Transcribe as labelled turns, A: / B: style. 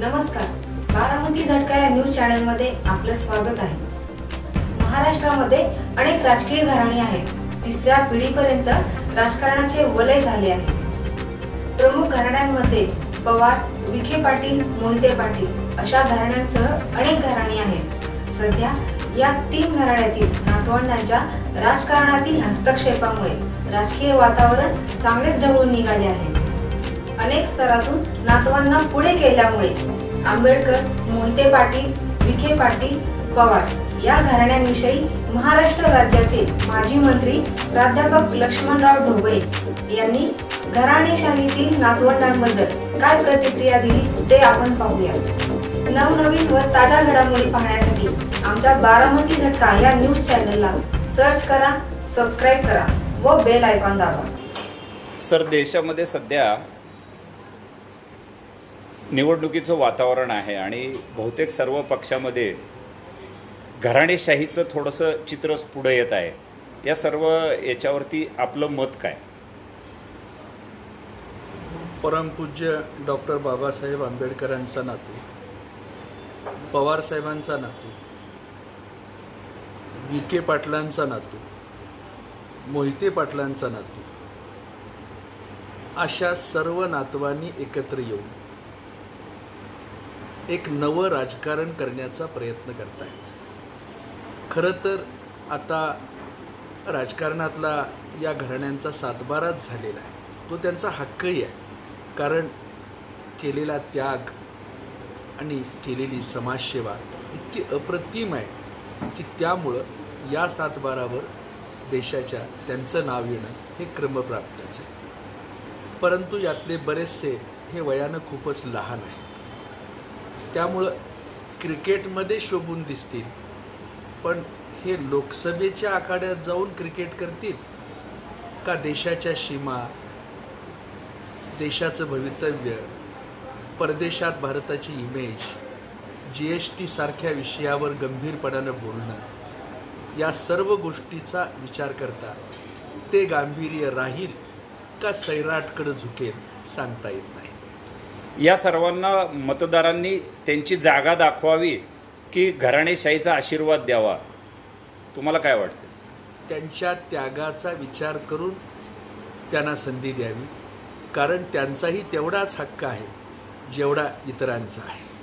A: नमस्कार. बारामती झटका या न्यूज चॅनलमध्ये आपलं स्वागत आहे. महाराष्ट्रामध्ये अनेक राजकीय घराणी आहेत. तिसऱ्या पिढीपर्यंत राजकारणाचे वलय झाले आहे. प्रमुख घराण्यांमध्ये पवार विखे पाटील मोहिते पाटील अशा घराण्यांसह अनेक घराणी आहेत. सध्या या तीन घराण्यातील नातवंडांच्या राजकारणातील हस्तक्षेपामुळे राजकीय वातावरण चांगलेच ढवळून निघाले आहे. अनेक स्तरातून नातवांना पुढे केल्यामुळे आंबेडकर मोहिते पाटील विखे पाटील पवार या घराण्यांविषयी महाराष्ट्र राज्याचे माजी मंत्री प्राध्यापक लक्ष्मणराव ढोबळे यांनी घराणेशाहीतील नातवंडांबद्दल काय प्रतिक्रिया दिली ते आपण पाहूया. नवनवीन व ताज्या घडामोडी पाहण्यासाठी आमच्या बारामती झटका या न्यूज चॅनलला सर्च करा सबस्क्राईब करा व बेल आयकॉन दाबा.
B: सर देशामध्ये सध्या निवडणुकीचं वातावरण आहे आणि बहुतेक सर्व पक्षामध्ये घराणेशाहीचं थोडंसं चित्रच पुढं येत आहे. या सर्व याच्यावरती आपलं मत काय?
C: परमपूज्य डॉक्टर बाबासाहेब आंबेडकरांचा नातू पवारसाहेबांचा नातू वी के पाटलांचा नातू मोहिते पाटलांचा नातू अशा सर्व नातवांनी एकत्र येऊन एक नवं राजकारण करण्याचा प्रयत्न करतायत. खरं तर आता राजकारणातला या घराण्यांचा सातबाराच झालेला आहे. तो त्यांचा हक्कही आहे. कारण केलेला त्याग आणि केलेली समाजसेवा इतकी अप्रतिम आहे की त्यामुळं या सातबारावर देशाच्या त्यांचं नाव येणं हे क्रमप्राप्तच आहे. परंतु यातले बरेचसे हे वयानं खूपच लहान आहे. त्यामुळं क्रिकेटमध्ये शोभून दिसतील. पण हे लोकसभेच्या आखाड्यात जाऊन क्रिकेट करतील? का देशाच्या सीमा देशाचं भवितव्य परदेशात भारताची इमेज जी एस टी सारख्या विषयावर गंभीरपणानं बोलणं या सर्व गोष्टीचा विचार करता ते गांभीर्य राहील का सैराटकडं झुकेल सांगता येत नाही.
B: या सर्वांना मतदारांनी त्यांची जागा दाखवावी की घराणेशाहीचा आशीर्वाद द्यावा. तुम्हाला काय वाटतं?
C: त्यांच्या त्यागाचा विचार करून त्यांना संधी द्यावी. कारण त्यांचाही तेवढाच हक्क आहे जेवढा इतरांचा आहे.